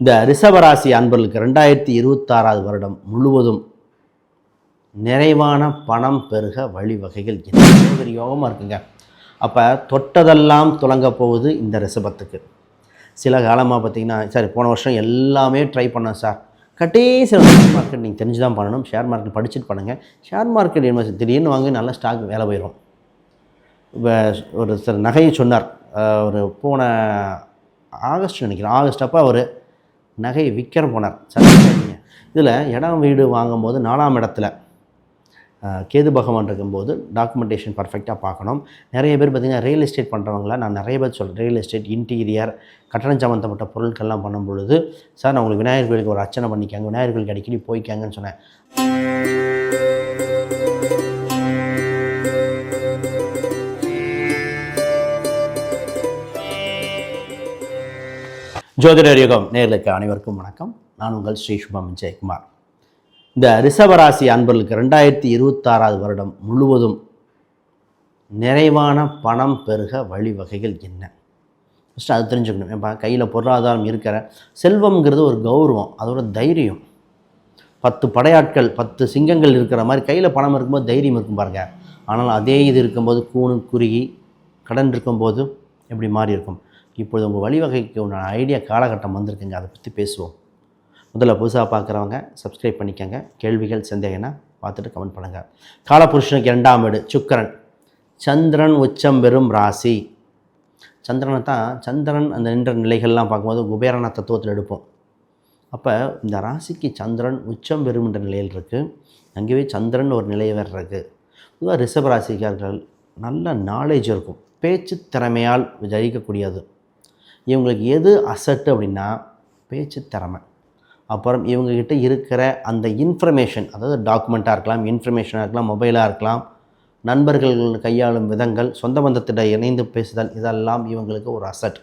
இந்த ரிஷபராசி அன்பர்களுக்கு ரெண்டாயிரத்தி இருபத்தாறாவது வருடம் முழுவதும் நிறைவான பணம் பெருக வழிவகைகள் என்ன? பெரிய யோகமாக இருக்குங்க. அப்போ தொட்டதெல்லாம் துலங்க போகுது இந்த ரிஷபத்துக்கு. சில காலமாக பார்த்தீங்கன்னா சார் போன வருஷம் எல்லாமே ட்ரை பண்ணேன் சார். கடைசி ஷேர் மார்க்கெட் நீங்கள் தெரிஞ்சு தான் பண்ணணும். ஷேர் மார்க்கெட் படிச்சுட்டு பண்ணுங்கள் ஷேர் மார்க்கெட் இன்வெஸ்ட் திடீர்னு வாங்கி நல்ல ஸ்டாக் வேலை போயிடும் இப்போ ஒரு சில நகையை சொன்னார். ஒரு போன ஆகஸ்ட் நினைக்கிறேன். ஆகஸ்ட் அப்போ அவர் நகை விற்கிற போனார். சரிங்க இதில் இடம் வீடு வாங்கும்போது நாலாம் இடத்துல கேது பகவான் இருக்கும்போது டாக்குமெண்டேஷன் பர்ஃபெக்டாக பார்க்கணும். நிறைய பேர் பார்த்திங்கன்னா ரியல் எஸ்டேட் பண்ணுறவங்கள நான் நிறைய பேர் சொல்கிறேன் ரியல் எஸ்டேட் இன்டீரியர் கட்டணம் சம்மந்தப்பட்ட பொருட்கள்லாம் பண்ணும் பொழுது சார் நான் உங்களுக்கு விநாயகர் கோயிலுக்கு ஒரு அர்ச்சனை பண்ணிக்காங்க. விநாயகர் கோயிலுக்கு அடிக்கடி போய்க்காங்கன்னு சொன்னேன். ஜோதிடர் யுகம் நேர்களுக்கு அனைவருக்கும் வணக்கம். நான் உங்கள் ஸ்ரீ சுபம் ஜெயக்குமார் இந்த ரிஷபராசி அன்பர்களுக்கு ரெண்டாயிரத்தி இருபத்தாறாவது வருடம் முழுவதும் நிறைவான பணம் பெருக வழிவகைகள் என்ன? ஃபஸ்ட்டு அது தெரிஞ்சுக்கணும். ஏப்பா கையில் பொருளாதாரம் இருக்கிற செல்வம்ங்கிறது ஒரு கௌரவம் அதோட தைரியம். பத்து படையாட்கள் பத்து சிங்கங்கள் இருக்கிற மாதிரி கையில் பணம் இருக்கும்போது தைரியம் இருக்கும் பாருங்கள் ஆனால் அதே இது இருக்கும்போது கூணு குறுகி கடன் இருக்கும்போது எப்படி மாறி இருக்கும். இப்பொழுது உங்கள் வழிவகைக்கு உண்டான ஐடியா காலகட்டம் வந்திருக்குங்க. அதை பற்றி பேசுவோம். முதல்ல புதுசாக பார்க்குறவங்க சப்ஸ்கிரைப் பண்ணிக்கோங்க. கேள்விகள் சந்தேகம்னா பார்த்துட்டு கமெண்ட் பண்ணுங்கள் காலபுருஷனுக்கு இரண்டாம் வீடு சுக்கிரன். சந்திரன் உச்சம் பெறும் ராசி. சந்திரனை தான் சந்திரன் அந்த நின்ற நிலைகள்லாம் பார்க்கும்போது குபேரண தத்துவத்தில் எடுப்போம். அப்போ இந்த ராசிக்கு சந்திரன் உச்சம் பெறும் என்ற நிலையில் இருக்குது அங்கேயே சந்திரன் ஒரு நிலை வேறு இருக்குது பொதுவாக ரிஷப ராசிக்காரர்கள் நல்ல நாலேஜ் இருக்கும். பேச்சு திறமையால் ஜெயிக்கக்கூடியது இவங்களுக்கு எது அசட்டு அப்படின்னா பேச்சு திறமை. அப்புறம் இவங்கக்கிட்ட இருக்கிற அந்த இன்ஃபர்மேஷன் அதாவது டாக்குமெண்ட்டாக இருக்கலாம் இன்ஃபர்மேஷனாக இருக்கலாம் மொபைலாக இருக்கலாம் நண்பர்கள் கையாளும் விதங்கள் சொந்த பந்தத்திட இணைந்து பேசுதல் இதெல்லாம் இவங்களுக்கு ஒரு அசட்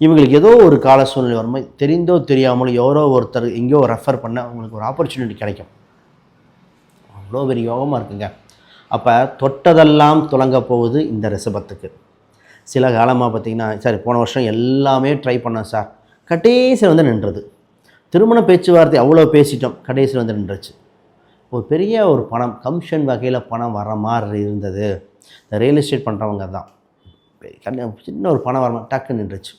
இவங்களுக்கு ஏதோ ஒரு கால சூழ்நிலை வரும்போது தெரிந்தோ தெரியாமலோ யாரோ ஒருத்தர் எங்கேயோ ரெஃபர் பண்ண அவங்களுக்கு ஒரு ஆப்பர்ச்சுனிட்டி கிடைக்கும். அவ்வளோ பெரிய யோகமாக இருக்குங்க. அப்போ தொட்டதெல்லாம் துலங்க போகுது இந்த ரிஷபத்துக்கு. சில காலமாக பார்த்தீங்கன்னா சார் போன வருஷம் எல்லாமே ட்ரை பண்ணேன் சார். கடைசியில் வந்து நின்றது. திருமண பேச்சுவார்த்தை அவ்வளோ பேசிட்டோம் கடைசியில் வந்து நின்றுச்சு. ஒரு பெரிய ஒரு பணம் கமிஷன் வகையில் பணம் வர மாதிரி இருந்தது. இந்த ரியல் எஸ்டேட் பண்ணுறவங்க தான் சின்ன ஒரு பணம் வர டக்கு நின்றுச்சு.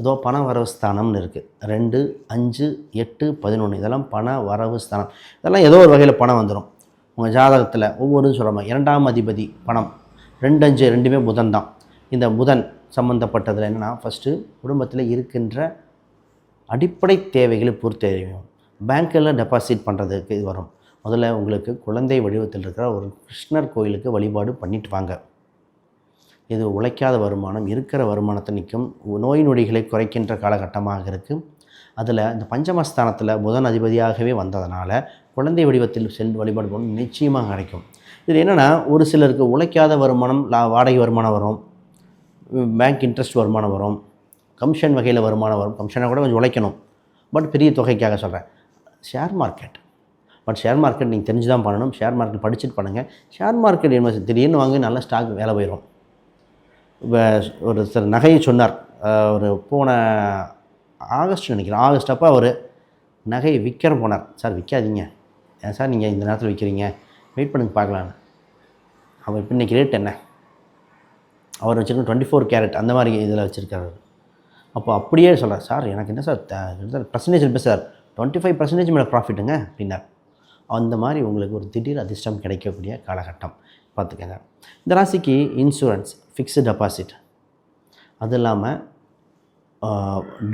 ஏதோ பண வரவு ஸ்தானம்னு இருக்குது ரெண்டு அஞ்சு எட்டு பதினொன்று இதெல்லாம் பண வரவு ஸ்தானம். இதெல்லாம் ஏதோ ஒரு வகையில் பணம் வந்துடும் உங்கள் ஜாதகத்தில் ஒவ்வொரு சொல்கிறோம் இரண்டாம் அதிபதி பணம் ரெண்டு அஞ்சு ரெண்டுமே புதன் தான். இந்த புதன் சம்மந்தப்பட்டதில் என்னென்னா ஃபஸ்ட்டு குடும்பத்தில் இருக்கின்ற அடிப்படை தேவைகளை பூர்த்தி செய்யும் பேங்க்கில் டெபாசிட் பண்ணுறதுக்கு இது வரும். முதல்ல உங்களுக்கு குழந்தை வடிவத்தில் இருக்கிற ஒரு கிருஷ்ணர் கோயிலுக்கு வழிபாடு பண்ணிட்டு வாங்க. இது உழைக்காத வருமானம் இருக்கிற வருமானத்தை நிற்கும் நோய் நொடிகளை குறைக்கின்ற காலகட்டமாக இருக்குது அதில் இந்த பஞ்சமஸ்தானத்தில் புதன் அதிபதியாகவே வந்ததுனால குழந்தை வடிவத்தில் செல் வழிபாடு போகணும் நிச்சயமாக கிடைக்கும். இது என்னென்னா ஒரு சிலருக்கு உழைக்காத வருமானம் லா வாடகை வருமானம் வரும். பேங்க் இன்ட்ரெஸ்ட் வருமானம் வரும் கமிஷன் வகையில் வருமானம் வரும் கமிஷனை கூட கொஞ்சம் உழைக்கணும். பட் பெரிய தொகைக்காக சொல்கிறேன் share market. But share market நீங்கள் தெரிஞ்சு தான் பண்ணணும். ஷேர் மார்க்கெட் படிச்சுட்டு பண்ணுங்கள் ஷேர் மார்க்கெட் இன்வெஸ்ட் திடீர்னு வாங்கி நல்ல ஸ்டாக் வேலை போயிடும் இப்போ ஒரு சில நகையை சொன்னார். ஒரு போன ஆகஸ்ட் நினைக்கிறேன். ஆகஸ்ட் அப்போ அவர் நகையை விற்கிற போனார். சார் விற்காதீங்க. ஏன் சார் நீங்கள் இந்த நேரத்தில் விற்கிறீங்க? வெயிட் பண்ணுங்க பார்க்கலான்னு அவர் இப்போ இன்றைக்கி ரேட் என்ன? அவர் வச்சுருக்க டுவெண்ட்டி ஃபோர் கேரட் அந்த மாதிரி இதில் வச்சுருக்காரு. அப்போ அப்படியே சொல்கிறார் சார் எனக்கு என்ன சார் பர்சன்டேஜ் இல்லை சார். டுவெண்ட்டி ஃபைவ் பர்சன்டேஜ் மேலே ப்ராஃபிட்டுங்க அப்படின்னார். அந்த மாதிரி உங்களுக்கு ஒரு திடீர் அதிர்ஷ்டம் கிடைக்கக்கூடிய காலகட்டம். பார்த்துக்கங்க. இந்த ராசிக்கு இன்சூரன்ஸ் ஃபிக்ஸ்டு டெபாசிட் அது இல்லாமல்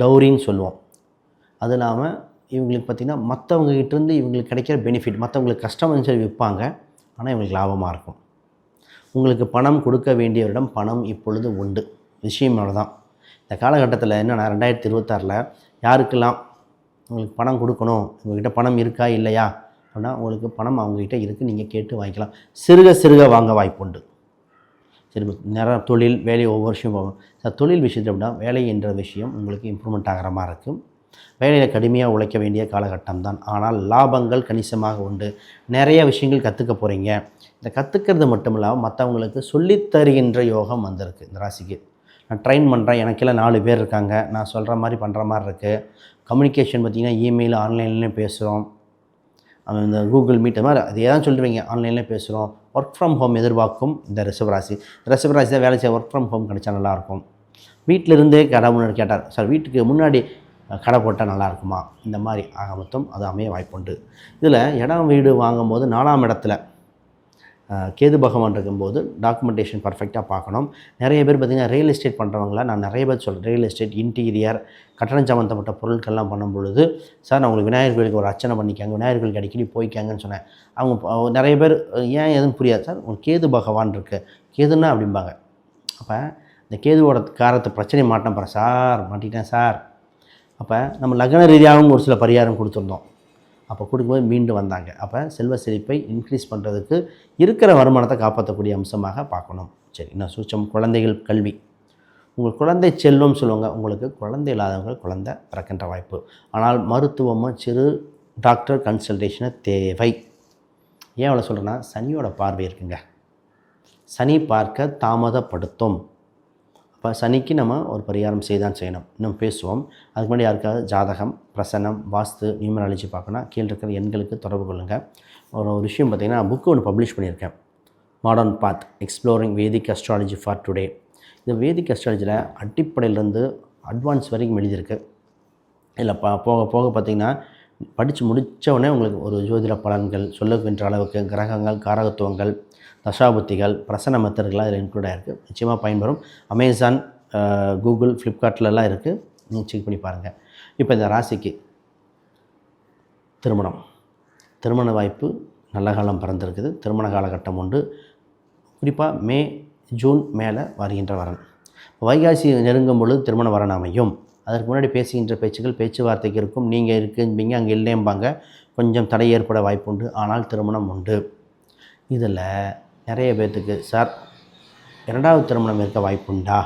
டவுரின்னு சொல்லுவோம். அது இல்லாமல் இவங்களுக்கு பார்த்திங்கன்னா மற்றவங்க கிட்டேருந்து இவங்களுக்கு கிடைக்கிற பெனிஃபிட் மற்றவங்களுக்கு கஷ்டம் சொல்லி விற்பாங்க. ஆனால் இவங்களுக்கு லாபமாக இருக்கும். உங்களுக்கு பணம் கொடுக்க வேண்டியவரிடம் பணம் இப்பொழுது உண்டு. விஷயம் தான் இந்த காலகட்டத்தில் என்னென்னா ரெண்டாயிரத்தி இருபத்தாறில் யாருக்கெல்லாம் உங்களுக்கு பணம் கொடுக்கணும் உங்கள்கிட்ட பணம் இருக்கா இல்லையா? அப்படின்னா உங்களுக்கு பணம் அவங்ககிட்ட இருக்குது நீங்கள் கேட்டு வாங்கிக்கலாம். சிறுக சிறுக வாங்க வாய்ப்புண்டு சரி நேரம் தொழில் வேலை ஒவ்வொரு விஷயம் போகும். சார் தொழில் விஷயத்தில் அப்படின்னா வேலை என்ற விஷயம் உங்களுக்கு இம்ப்ரூவ்மெண்ட் ஆகிற மாதிரி இருக்கும் வேலையில் கடுமையாக உழைக்க வேண்டிய காலகட்டம் தான் ஆனால் லாபங்கள் கணிசமாக உண்டு. நிறைய விஷயங்கள் கற்றுக்க போகிறீங்க இந்த கற்றுக்கிறது மட்டும் இல்லாமல் மற்றவங்களுக்கு சொல்லித்தருகின்ற யோகம் வந்திருக்கு இந்த ராசிக்கு. நான் ட்ரெயின் பண்ணுறேன் எனக்கெல்லாம் நாலு பேர் இருக்காங்க. நான் சொல்கிற மாதிரி பண்ணுற மாதிரி இருக்குது கம்யூனிகேஷன் பார்த்திங்கன்னா இமெயில் ஆன்லைன்லேயும் பேசுகிறோம் இந்த கூகுள் மீட் மாதிரி அதே தான் சொல்லுவீங்க. ஆன்லைனில் பேசுகிறோம் ஒர்க் ஃப்ரம் ஹோம் எதிர்பார்க்கும் இந்த ரிஷபராசி ரிஷபராசி தான் வேலை செய்ய ஒர்க் ஃப்ரம் ஹோம் கிடைச்சா நல்லாயிருக்கும் வீட்டிலிருந்தே கடவுள் முன்னாடி கேட்டார். சார் வீட்டுக்கு முன்னாடி கடை போட்டால் நல்லாயிருக்குமா? இந்த மாதிரி ஆக மொத்தம் அது அமைய வாய்ப்புண்டு. இதில் இடம் வீடு வாங்கும் போது நாலாம் இடத்துல கேது பகவான் இருக்கும்போது டாக்குமெண்டேஷன் பர்ஃபெக்டாக பார்க்கணும். நிறைய பேர் பார்த்திங்கன்னா ரியல் எஸ்டேட் பண்ணுறவங்கள நான் நிறைய பேர் சொல்கிறேன் ரியல் எஸ்டேட் இன்டீரியர் கட்டணம் சம்மந்தப்பட்ட பொருட்கள்லாம் பண்ணும் பொழுது சார் நான் உங்களுக்கு விநாயகர் கோயிலுக்கு ஒரு அர்ச்சனை பண்ணிக்காங்க விநாயகர் கோயிலுக்கு அடிக்கடி போய்க்காங்கன்னு சொன்னேன். அவங்க நிறைய பேர் ஏன் எதுவும் புரியாது சார் உங்களுக்கு கேது பகவான் இருக்குது கேதுன்னா? அப்படிம்பாங்க. அப்போ இந்த கேதுவோட காரத்தை பிரச்சனை மாட்டேன் பாரு சார் மாட்டிட்டேன் சார். அப்போ நம்ம லக்ன ரீதியாகவும் ஒரு சில பரிகாரம் கொடுத்துருந்தோம். அப்போ கொடுக்கும்போது மீண்டும் வந்தாங்க. அப்போ செல்வ செழிப்பை இன்க்ரீஸ் பண்ணுறதுக்கு இருக்கிற வருமானத்தை காப்பாற்றக்கூடிய அம்சமாக பார்க்கணும். சரி இன்னும் சூச்சம் குழந்தைகள் கல்வி. உங்கள் குழந்தை செல்வம் சொல்லுவாங்க. உங்களுக்கு குழந்தை இல்லாதவங்க குழந்தை பிறக்கின்ற வாய்ப்பு. ஆனால் மருத்துவமும் சிறு டாக்டர் கன்சல்டேஷனை தேவை. ஏன் அவ்வளோ சொல்கிறேன்னா சனியோட பார்வை இருக்குங்க. சனி பார்க்க தாமதப்படுத்தும். இப்போ சனிக்கு நம்ம ஒரு பரிகாரம் செய்தான் செய்யணும். இன்னும் பேசுவோம். அதுக்கு முன்னாடி யாருக்காவது ஜாதகம் பிரசனம் வாஸ்து நியூமராலஜி பார்க்கணும் கீழே இருக்கிற எண்களுக்கு தொடர்பு கொள்ளுங்கள் ஒரு ஒரு விஷயம் பார்த்திங்கன்னா புக்கு ஒன்று பப்ளிஷ் பண்ணியிருக்கேன். Modern path exploring Vedic astrology for today இந்த வேதிக் அஸ்ட்ராலஜியில் அடிப்படையிலேருந்து அட்வான்ஸ் வரைக்கும் எழுதியிருக்கு. இதில் பா போக போக பார்த்திங்கன்னா படித்து முடித்தவொடனே உங்களுக்கு ஒரு ஜோதிட பலன்கள் சொல்லுகின்ற அளவுக்கு கிரகங்கள் காரகத்துவங்கள் தசாபுத்திகள் பிரசன மெத்தடுகள்லாம் இதில் இன்க்ளூட் ஆகிருக்கு நிச்சயமாக பயன்பெறும். அமேசான் கூகுள் ஃப்ளிப்கார்ட்லலாம் இருக்குது நீங்கள் செக் பண்ணி பாருங்கள் இப்போ இந்த ராசிக்கு திருமணம். திருமண வாய்ப்பு நல்ல காலம் பிறந்திருக்குது. திருமண காலகட்டம் உண்டு குறிப்பாக மே ஜூன் மேலே வருகின்ற வரன். வைகாசி நெருங்கும் பொழுது திருமண வரன் அமையும். அதற்கு முன்னாடி பேசுகின்ற பேச்சுகள் பேச்சுவார்த்தைக்கு இருக்கும். நீங்கள் இருக்கும்பீங்க அங்கே இல்லைம்பாங்க கொஞ்சம் தடை ஏற்பட வாய்ப்பு உண்டு ஆனால் திருமணம் உண்டு. இதில் நிறைய பேர்த்துக்கு. சார் இரண்டாவது திருமணம் இருக்க வாய்ப்புண்டா?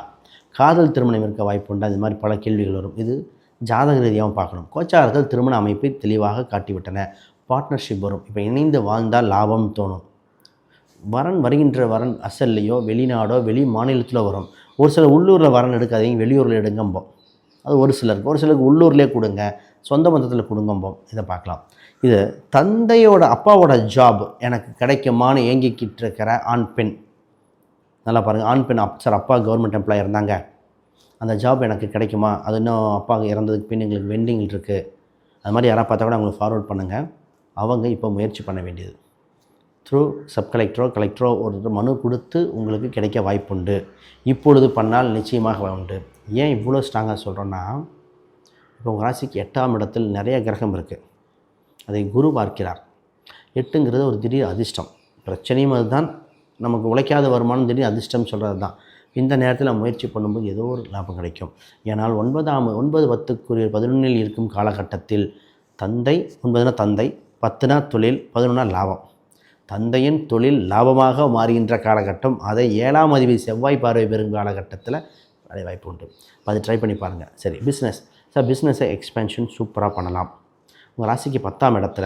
காதல் திருமணம் இருக்க வாய்ப்புண்டா? இது மாதிரி பல கேள்விகள் வரும். இது ஜாதக ரீதியாகவும் பார்க்கணும். கோச்சாரர்கள் திருமண அமைப்பை தெளிவாக காட்டிவிட்டன. பார்ட்னர்ஷிப் வரும். இப்போ இணைந்து வாழ்ந்தால் லாபம் தோணும். வரன் வருகின்ற வரன் அசல்லையோ வெளிநாடோ வெளி மாநிலத்தில் வரும். ஒரு சில உள்ளூரில் வரன் எடுக்காதீங்க வெளியூரில் எடுங்கம்போம் அது ஒரு சிலருக்கு. ஒரு சிலருக்கு உள்ளூர்லேயே கொடுங்க. சொந்த பந்தத்தில் கொடுங்கம்போம் இதை பார்க்கலாம். இது தந்தையோட அப்பாவோட ஜாப் எனக்கு கிடைக்குமான்னு ஏங்கிக்கிட்டு இருக்கிற ஆண் பெண். நல்லா பாருங்கள் ஆண் பெண் அப் சார் அப்பா கவர்மெண்ட் எம்ப்ளாயி இருந்தாங்க. அந்த ஜாப் எனக்கு கிடைக்குமா? அது இன்னும் அப்பா இறந்ததுக்கு பின் எங்களுக்கு வெண்டிங் இருக்குது அது மாதிரி யாராவது பார்த்தா கூட அவங்களுக்கு ஃபார்வர்ட் பண்ணுங்கள் அவங்க இப்போ முயற்சி பண்ண வேண்டியது. த்ரூ சப் கலெக்டரோ கலெக்டரோ ஒரு மனு கொடுத்து உங்களுக்கு கிடைக்க வாய்ப்புண்டு. இப்பொழுது பண்ணால் நிச்சயமாக உண்டு. ஏன் இவ்வளோ ஸ்ட்ராங்காக சொல்கிறோன்னா இப்போ உங்கள் ராசிக்கு எட்டாம் இடத்தில் நிறைய கிரகம் இருக்குது அதை குரு பார்க்கிறார். எட்டுங்கிறது ஒரு திடீர் அதிர்ஷ்டம். பிரச்சனையும் அதுதான். நமக்கு உழைக்காத வருமானம் திடீர் அதிர்ஷ்டம் சொல்கிறது தான். இந்த நேரத்தில் முயற்சி பண்ணும்போது ஏதோ ஒரு லாபம் கிடைக்கும். ஏனால் ஒன்பதாம் ஒன்பது பத்துக்குரிய பதினொன்றில் இருக்கும் காலகட்டத்தில் தந்தை ஒன்பதுனா தந்தை பத்துனா தொழில் பதினொன்னா லாபம். தந்தையின் தொழில் லாபமாக மாறுகின்ற காலகட்டம். அதை ஏழாம் அதிபதி செவ்வாய் பார்வை பெறும் காலகட்டத்தில் வேலை வாய்ப்பு உண்டு. அப்ப அதை ட்ரை பண்ணி பாருங்கள் சரி பிஸ்னஸ் சார் பிஸ்னஸை எக்ஸ்பென்ஷன் சூப்பராக பண்ணலாம். உங்கள் ராசிக்கு பத்தாம் இடத்துல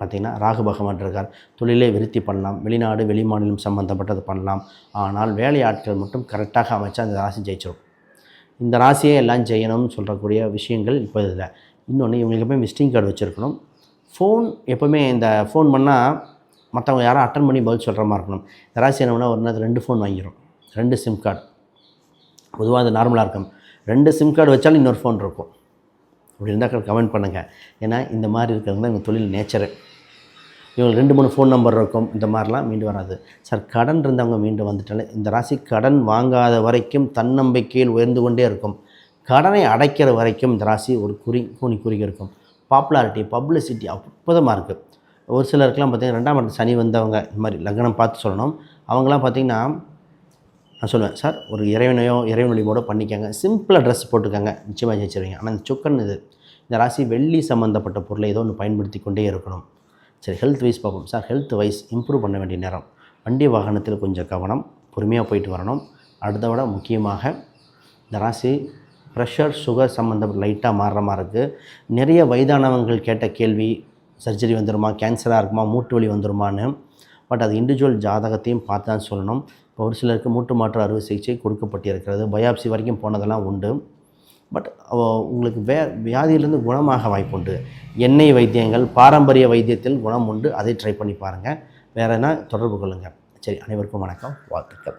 பார்த்திங்கன்னா ராகு பகவான் இருக்கார். தொழிலே விருத்தி பண்ணலாம். வெளிநாடு வெளிமாநிலம் சம்மந்தப்பட்டது பண்ணலாம். ஆனால் வேலையாட்கள் மட்டும் கரெக்டாக அமைச்சா அந்த ராசி ஜெயிச்சிடும் இந்த ராசியை எல்லாம் செய்யணும்னு சொல்கிறக்கூடிய விஷயங்கள் இப்போ இதில். இன்னொன்று இவங்களுக்கு எப்பவுமே விசிட்டிங் கார்டு வச்சுருக்கணும். ஃபோன் எப்போவுமே இந்த ஃபோன் பண்ணால் மற்றவங்க யாரும் அட்டன் பண்ணி பதில் சொல்கிற மாதிரி இருக்கணும். இந்த ராசி என்ன பண்ணால் ஒரு நேரத்தில் ரெண்டு ஃபோன் வாங்கிடும் ரெண்டு சிம் கார்டு பொதுவாக அது நார்மலாக இருக்கும். ரெண்டு சிம் கார்டு வச்சாலும் இன்னொரு ஃபோன் இருக்கும். அப்படி இருந்தால் கமெண்ட் பண்ணுங்கள் ஏன்னா இந்த மாதிரி இருக்கிறவங்க தான் எங்கள் தொழில் நேச்சரு இவங்களுக்கு ரெண்டு மூணு ஃபோன் நம்பர் இருக்கும். இந்த மாதிரிலாம் மீண்டு வராது. சார் கடன் இருந்தவங்க மீண்டு வந்துட்டாலே இந்த ராசி கடன் வாங்காத வரைக்கும் தன்னம்பிக்கையில் உயர்ந்து கொண்டே இருக்கும். கடனை அடைக்கிற வரைக்கும் இந்த ராசி ஒரு குறி கூணி குறுகி இருக்கும். பாப்புலாரிட்டி பப்ளிசிட்டி அற்புதமாக இருக்குது ஒரு சிலருக்குலாம் பார்த்திங்கன்னா ரெண்டாம் இடத்து சனி வந்தவங்க இந்த மாதிரி லக்னம் பார்த்து சொல்லணும். அவங்களாம் பார்த்திங்கன்னா நான் சொல்லுவேன் சார் ஒரு இறைவனையோ இறைவன் வழிபாடோ பண்ணிக்கோங்க. சிம்பிளாக ட்ரெஸ் போட்டுக்கங்க. நிச்சயமாக ஜெயிச்சிருவீங்க. ஆனால் இந்த சுக்கன் இது. இந்த ராசி வெள்ளி சம்மந்தப்பட்ட பொருளை ஏதோ ஒன்று பயன்படுத்தி கொண்டே இருக்கணும். சரி ஹெல்த் வைஸ் பார்ப்போம். சார் ஹெல்த் வைஸ் இம்ப்ரூவ் பண்ண வேண்டிய நேரம். வண்டி வாகனத்தில் கொஞ்சம் கவனம். பொறுமையாக போயிட்டு வரணும். அடுத்த விட முக்கியமாக இந்த ராசி ப்ரெஷர் சுகர் சம்மந்தம் லைட்டாக மாறுற மாதிரி இருக்குது நிறைய வயதானவங்கள் கேட்ட கேள்வி சர்ஜரி வந்துடுமா கேன்சராக இருக்குமா? மூட்டு வலி வந்துருமான்னு பட் அது இண்டிவிஜுவல் ஜாதகத்தையும் பார்த்து தான் சொல்லணும். இப்போ ஒரு சிலருக்கு மூட்டு மாற்று அறுவை சிகிச்சை கொடுக்கப்பட்டிருக்கிறது. பயாப்சி வரைக்கும் போனதெல்லாம் உண்டு. பட் உங்களுக்கு வே வியாதியிலிருந்து குணமாக வாய்ப்புண்டு எண்ணெய் வைத்தியங்கள் பாரம்பரிய வைத்தியத்தில் குணம் உண்டு. அதை ட்ரை பண்ணி பாருங்கள் வேறு என்ன? தொடர்பு கொள்ளுங்கள் சரி அனைவருக்கும் வணக்கம். வாழ்த்துக்கள்.